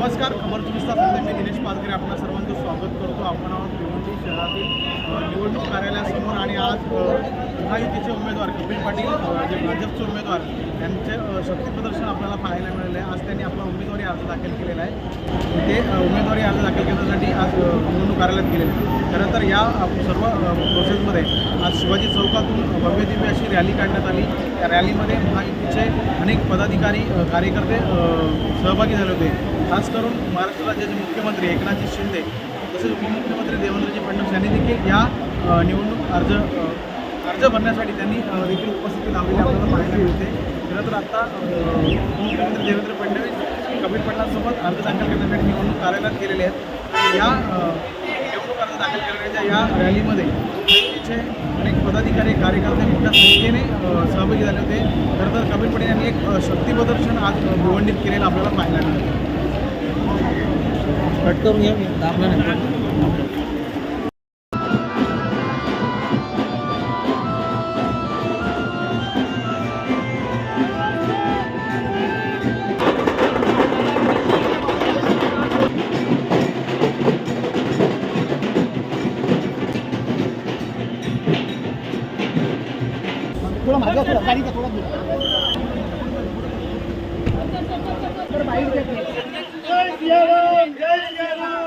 नमस्कार खबर चोवीस तासामध्ये मी दिनेश पालकरे आपल्या सर्वांचं स्वागत करतो. आपण आहोत भिवंडी शहरातील निवडणूक कार्यालयासमोर आणि आज महायुतीचे उमेदवार कपिल पाटील जे भाजपचे उमेदवार यांचे शक्तीप्रदर्शन प्रदर्शन आपल्याला पाहायला मिळाले आहे. आज त्यांनी आपला उमेदवारी अर्ज दाखल केलेला आहे. ते उमेदवारी अर्ज दाखल करण्यासाठी आज निवडणूक कार्यालयात गेलेले खरं तर या सर्व प्रोसेसमध्ये आज शिवाजी चौकातून भव्य दिव्य अशी रॅली काढण्यात आली. त्या रॅलीमध्ये महायुतीचे अनेक पदाधिकारी कार्यकर्ते सहभागी झाले होते. खास करून महाराष्ट्र राज्याचे मुख्यमंत्री एकनाथजी शिंदे तसेच उपमुख्यमंत्री देवेंद्रजी फडणवीस यांनी देखील या निवडणूक अर्ज अर्ज भरण्यासाठी त्यांनी देखील उपस्थिती लावलेली आपल्याला पाहायला मिळते. खरं तर आत्ता मुख्यमंत्री देवेंद्र फडणवीस कबीर पटलांसोबत अर्ज दाखल करण्यासाठी निवडणूक कार्यालयात गेलेले आहेत. या निवडणूक अर्ज दाखल करण्याच्या या रॅलीमध्ये तिचे अनेक पदाधिकारी कार्यकर्ते मोठ्या संख्येने सहभागी झाले होते. खरं तर कबीर पटेल यांनी एक शक्तीप्रदर्शन आज अ, भिवंडीत केलेलं आपल्याला पाहायला मिळालं कट करून घ्या मी दाबलं జై జగన్నాథ్!